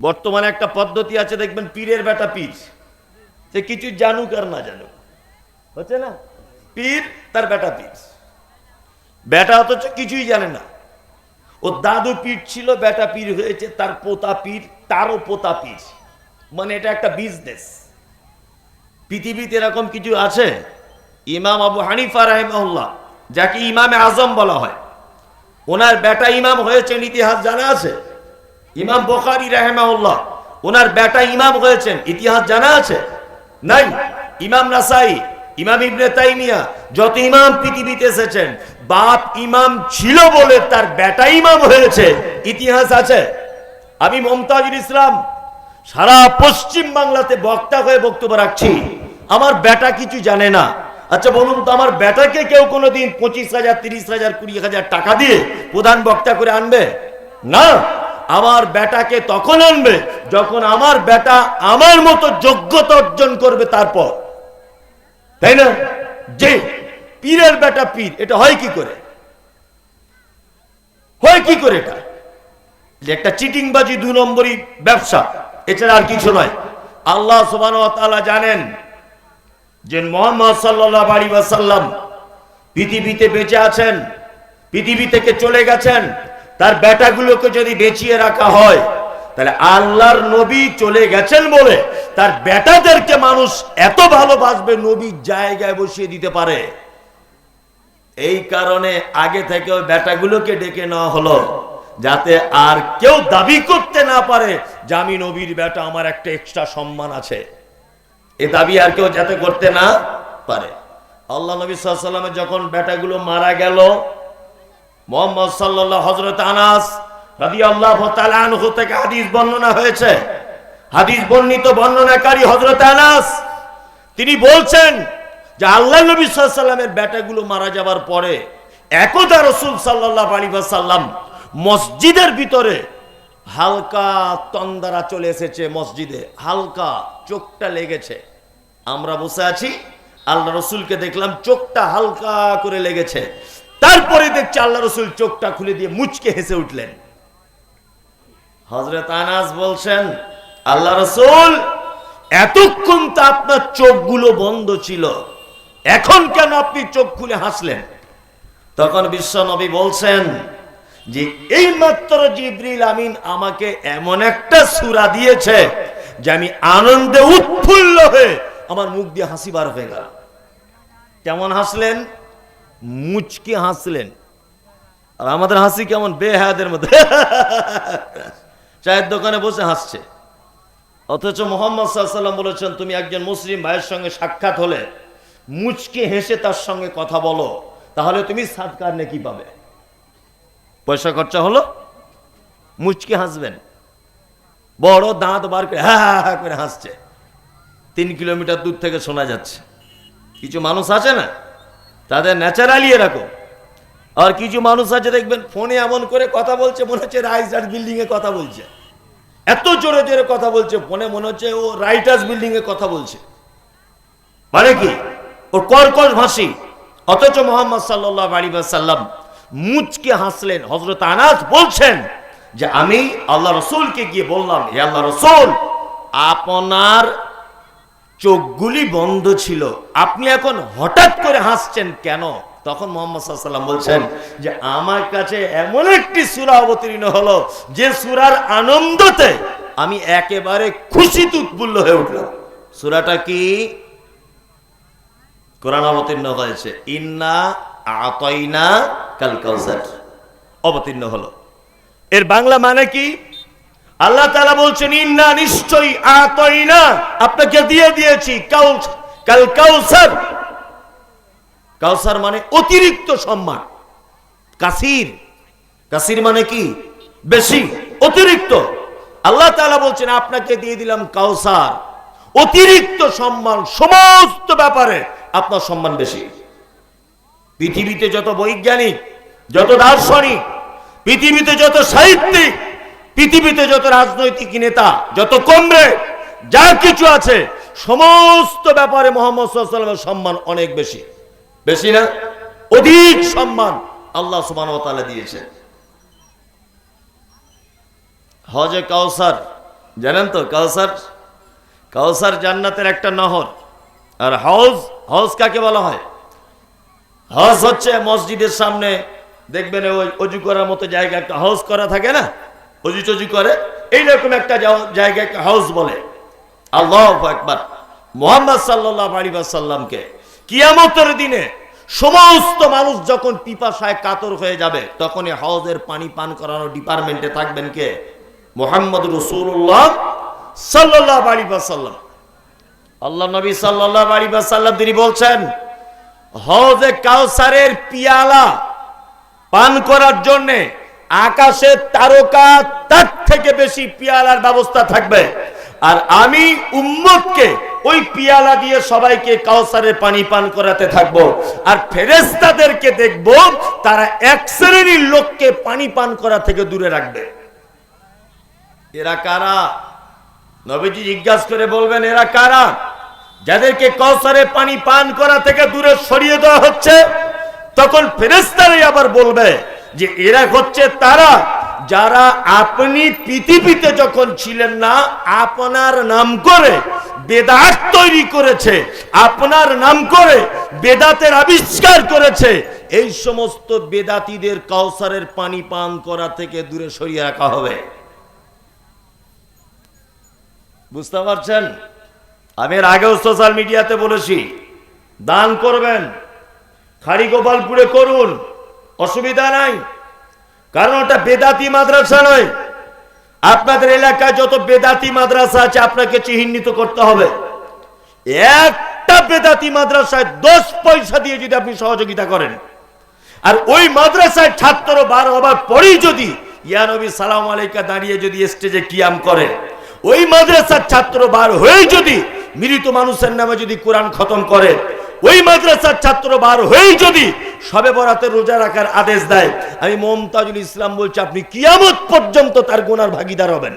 বর্তমানে একটা পদ্ধতি আছে, দেখবেন পীরের বেটা পীর। সে কিছু জানুক আর না জানুক। হচ্ছে না? পীর তার বেটা পীর। বেটা অথচ কিছুই জানে না। ও দাদু পীর ছিল, বেটা পীর হয়েছে, তার পোতা পীর, তারও পোতা পীর। মানে এটা একটা বিজনেস পৃথিবীতে এরকম কিছু আছে? ইমাম আবু হানিফা রাহিমাহুল্লাহ, যাকে ইমামে আজম বলা হয়। ওনার বেটা ইমাম হয়েছেন, ইতিহাস জানা আছে? ইমাম বোখারি রাহেমাউল্লাহ ওনার বেটা ইমাম হয়েছেন, ইতিহাস জানা আছে? নাই। ইমাম নাসাই, ইমাম ইবনে তাইমিয়া, যত ইমাম পৃথিবীতে এসেছেন, বাপ ইমাম ছিল বলে তার বেটা ইমাম হয়েছে। ইতিহাস আছে? আমি মমতাজুল ইসলাম, সারা পশ্চিম বাংলাতে বক্তা হয়ে বক্তব্য রাখছি। আমার বেটা কিছু জানে না। আচ্ছা বলুন তো, আমার বেটাকে কেউ কোনোদিন পঁচিশ হাজার, তিরিশ হাজার, কুড়ি হাজার টাকা দিয়ে প্রধান বক্তা করে আনবে? না। আমার বেটাকে তখন আনবে, যখন আমার বেটা আমার মতো যোগ্যতা অর্জন করবে তারপর। তাই না? যে পীরের বেটা পীর, এটা হয় কি করে? হয় কি করে এটা? একটা চিটিংবাজি দু নম্বরই ব্যবসা, এছাড়া আর কিছু নয়। আল্লাহ সুবান জানেন যে মোহাম্মদ সাল্লাহ আলী ওয়াসাল্লাম পৃথিবীতে বেঁচে আছেন, পৃথিবী থেকে চলে গেছেন তার বেটাগুলোকে যদি বেঁচিয়ে রাখা হয়, তাহলে আল্লাহর নবী চলে গেছেন বলে তার বেটাদেরকে মানুষ এত ভালোবাসবে নবীর জায়গায় বসিয়ে দিতে পারে। এই কারণে আগে থেকে ওই বেটাগুলোকে ডেকে নেওয়া হলো, যাতে আর কেউ দাবি করতে না পারে যে আমি নবীর বেটা আমার একটা এক্সট্রা সম্মান আছে। এ দাবি আর কেউ যাতে করতে না পারে। আল্লাহ নবী সাল্লামের যখন বেটাগুলো মারা গেল মোহাম্মদ সাল্লাহ হজরত আনাস রাদি আল্লাহ তালানহু থেকে হাদিস বর্ণনা হয়েছে। হাদিস বর্ণিত বর্ণনাকারী হজরত আনাস, তিনি বলছেন যে আল্লাহ নবী সাল্লামের বেটাগুলো মারা যাবার পরে একদা রসুল সাল্লাহ আলী সাল্লাম মসজিদের ভিতরে হালকা তন্দারা চলে এসেছে মসজিদে, হালকা চোখটা লেগেছে। আমরা বসে আছি আল্লাহ রসুলকে দেখলাম চোখটা হালকা করে লেগেছে। তারপরে দেখছি আল্লাহ রসুল চোখটা খুলে দিয়ে মুচকে হেসে উঠলেন। হজরত আনাস বলছেন, আল্লাহ রসুল, এতক্ষণ তো আপনার চোখগুলো বন্ধ ছিল, এখন কেন আপনি চোখ খুলে হাসলেন? তখন বিশ্ব নবী বলছেন যে, এই মাত্র জিব্রিল আমিন আমাকে এমন একটা সুরা দিয়েছে যে আমি আনন্দে উৎফুল্ল হয়ে আমার মুখ দিয়ে হাসি বার হয়ে গেল কেমন হাসলেন? মুচকে হাসলেন। আর আমাদের হাসি কেমন? বেহায়াদের মধ্যে চায়ের দোকানে বসে হাসছে। অথচ মোহাম্মদ সাল্লাম বলেছেন, তুমি একজন মুসলিম ভাইয়ের সঙ্গে সাক্ষাৎ হলে মুচকে হেসে তার সঙ্গে কথা বলো, তাহলে তুমি সাদকার নাকি পাবে। পয়সা খরচা হলো, মুচকে হাসবেন। বড় দাঁত বার করে হ্যাঁ হ্যাঁ হ্যাঁ করে হাসছে। তিন কিলোমিটার দূর থেকে শোনা যাচ্ছে। কিছু মানুষ আছে না? তাদের ন্যাচারালি এরকম আর কিছু মানুষ আছে, দেখবেন ফোনে এমন করে কথা বলছে, মনে হচ্ছে রাইজার বিল্ডিং এ কথা বলছে। এত জোরে জোরে কথা বলছে ফোনে মনে হচ্ছে ও রাইটার্স বিল্ডিং এ কথা বলছে। মানে কি? ওর কর্কশ ভাসি অথচ মোহাম্মদ সাল্লাহ আলী সাল্লাম মুচকে হাসলেন। হজরত আনাস বলছেন যে, আমি আল্লাহ রসুলকে গিয়ে বললাম, হে আল্লাহ রসুল, আপনার চোখগুলি বন্ধ ছিল। আপনি এখন হঠাৎ করে হাসছেন কেন? তখন মোহাম্মদ বলছেন যে, আমার কাছে এমন একটি সুরা অবতীর্ণ হলো, যে সুরার আনন্দতে আমি একেবারে খুশিতে উৎফুল্ল হয়ে উঠলাম। সুরাটা কি? কোরআন অবতীর্ণ হয়েছে। ইন্না আতইনা কাল অবতীর্ণ হলো। এর বাংলা মানে কি? আল্লাহ তালা বলছেন, ইন্না নিশ্চয়ই আতইনা। আপনাকে দিয়ে দিয়েছি কাল কাউসার। কাউসার মানে অতিরিক্ত সম্মান। কাসির। কাসির মানে কি? বেশি, অতিরিক্ত। আল্লাহ তালা বলছেন, আপনাকে দিয়ে দিলাম কাউসার। অতিরিক্ত সম্মান সমস্ত ব্যাপারে আপনার সম্মান বেশি। পৃথিবীতে যত বৈজ্ঞানিক, যত দার্শনিক, পৃথিবীতে যত সাহিত্যিক পৃথিবীতে যত রাজনৈতিক নেতা যত কমরেড যা কিছু আছে সমস্ত ব্যাপারে মোহাম্মদ সাল্লামের সম্মান অনেক বেশি। বেশি না? অধিক সম্মান আল্লাহ সুবান দিয়েছেন। হজে কাউসার জানেন তো কাউসার কাউসার জান্নাতের একটা নহর। আর হাউস হাউস কাকে বলা হয়? হাউস হচ্ছে মসজিদের সামনে দেখবেন ওই অজু করার মতো জায়গা একটা হাউস করা থাকে না? অজু টজু করে, এইরকম একটা জায়গাকে হাউস বলে। আল্লাহ একবার মোহাম্মদ সাল্লাহ আলী সাল্লামকে কিয়ামতের দিনে সমস্ত মানুষ যখন পিপাসায় কাতর হয়ে যাবে, তখন এই হাউজের পানি পান করানো ডিপার্টমেন্টে থাকবেন কে? মোহাম্মদ রসুল্লাহ সাল্লাহ আলী সাল্লাম আল্লাহ নবী সাল্লাহ আলী সাল্লাম তিনি বলছেন হজে কাউসারের পিয়ালা পান করার জন্যে আকাশের তারকা, তার থেকে বেশি পিয়ালার ব্যবস্থা থাকবে। আর আমি উম্মতকে ওই পিয়ালা দিয়ে সবাইকে কাউসারের পানি পান করাতে থাকব। আর ফেরেস্তাদেরকে দেখব, তারা এক শ্রেণির লোককে পানি পান করা থেকে দূরে রাখবে। এরা কারা? নবীজি জিজ্ঞাসা করে বলবেন, এরা কারা? যাদেরকে কৌসারে পানি পান করা থেকে দূরে সরিয়ে দেওয়া হচ্ছে, তখন ফেরেস্তারাই আবার বলবে যে এরা হচ্ছে তারা, যারা আপনি পৃথিবীতে যখন ছিলেন না, আপনার নাম করে বেদাত তৈরি করেছে, আপনার নাম করে বেদাতের আবিষ্কার করেছে। এই সমস্ত বেদাতীদের কাউসারের পানি পান করা থেকে দূরে সরিয়ে রাখা হবে। বুঝতে পারছেন? আমি এর আগেও সোশ্যাল মিডিয়াতে বলেছি, দান করবেন খাড়ি গোপালপুরে করুন অসুবিধা নাই। কারণ ওটা বেদাতি মাদ্রাসা নয়। আপনাদের এলাকায় যত বেদাতি মাদ্রাসা আছে, আপনাকে চিহ্নিত করতে হবে। একটা বেদাতি মাদ্রাসায় দশ পয়সা দিয়ে যদি আপনি সহযোগিতা করেন, আর ওই মাদ্রাসায় ছাত্র বার হবার পরেই যদি ইয়ানবী সালাম আলাইকা দাঁড়িয়ে যদি স্টেজে কিয়াম করে, ওই মাদ্রাসার ছাত্র বার হয়ে যদি মৃত মানুষের নামে যদি কোরআন খতম করে ওই মাদ্রাসার ছাত্র বার হয়েই যদি সবে বরাতে রোজা রাখার আদেশ দেয়, আমি মমতাজুল ইসলাম বলছি, আপনি কিয়ামত পর্যন্ত তার গোনার ভাগিদার হবেন।